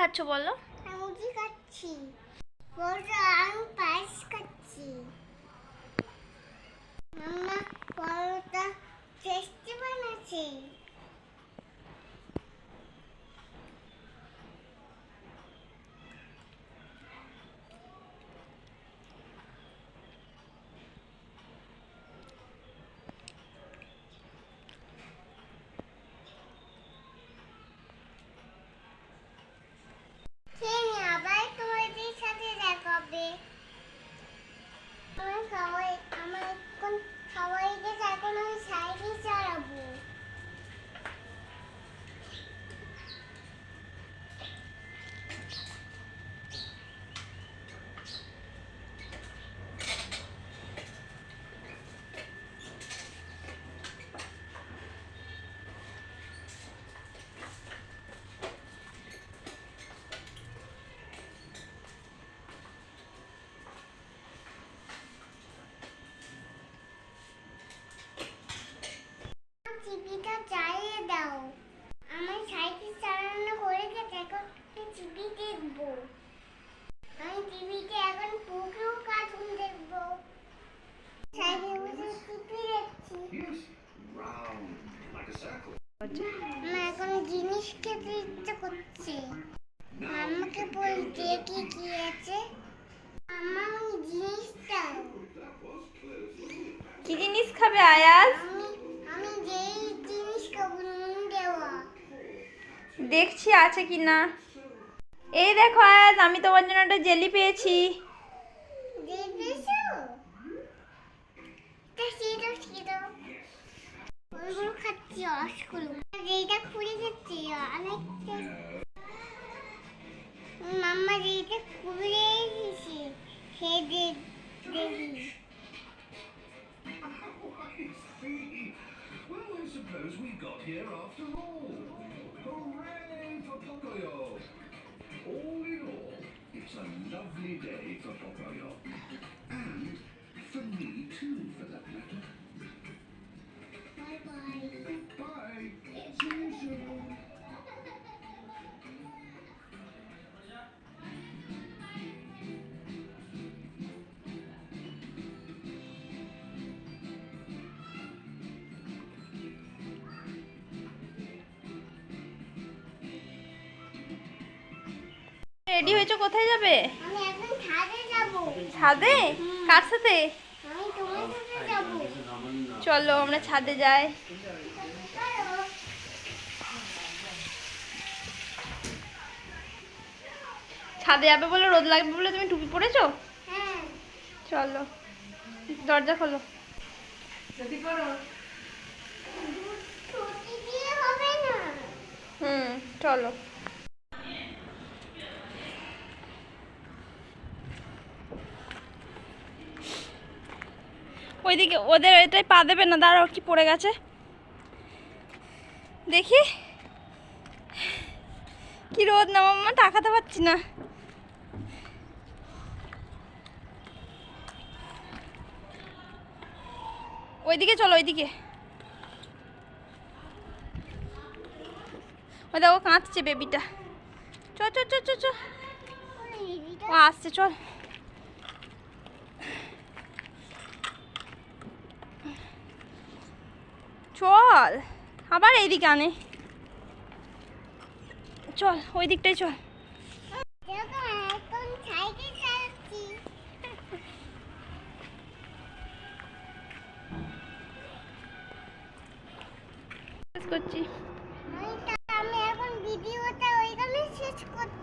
খাচ্ছ বলো? মুরগি খাচ্ছি আমি পায়েস খাচ্ছি মামা পরোটা টেস্টি বানাচ্ছে খেয়ে আবার তোমাদের সাথে দেখা হবে আমার সবাই আমার এখন সবাইকে এখন আমি সাইকেল চালাবো জিনিস খেতে ইচ্ছে করছে। মাম্মাকে বলতে কি কি আছে? মাম্মা আমি জিনিসটা কি জিনিস খাবে আয়াজ? আমি আমি যেই জিনিস খাব নুন দেওয়া। দেখছি আছে কি না এই দেখো আয়াজ আমি তোমার জন্য একটা জেলি পেয়েছি। Suppose we got here after all. Hooray for Pocoyo! Ready হয়েছো কোথায় যাবে? আমি এখন ছাদে যাব। ছাদে? কার সাথে? আমি তোমার সাথে যাব। চলো আমরা ছাদে যাই। ছাদে যাবে বলে রোদ লাগবে বলে তুমি টুপি পরেছো? হ্যাঁ। চলো দরজা খোলো। ছুটি দিয়ে হবে না। হুম চলো। ওইদিকে ওদের এটাই পা দেবে না, দাঁড়াও, কি পড়ে গেছে? দেখি। কি রোদ না, মাম্মা, টাকাতে পারছি না। ওইদিকে চলো, ওইদিকে। ওই দেখো, কাঁদছে বেবিটা চ চ চ চ চ। ও আসছে, চল। চল আবার এইদিকে আনে। চল ওই দিকটাই চল। করছি। আমি এখন ভিডিওটা ওইখানে শেষ করছি।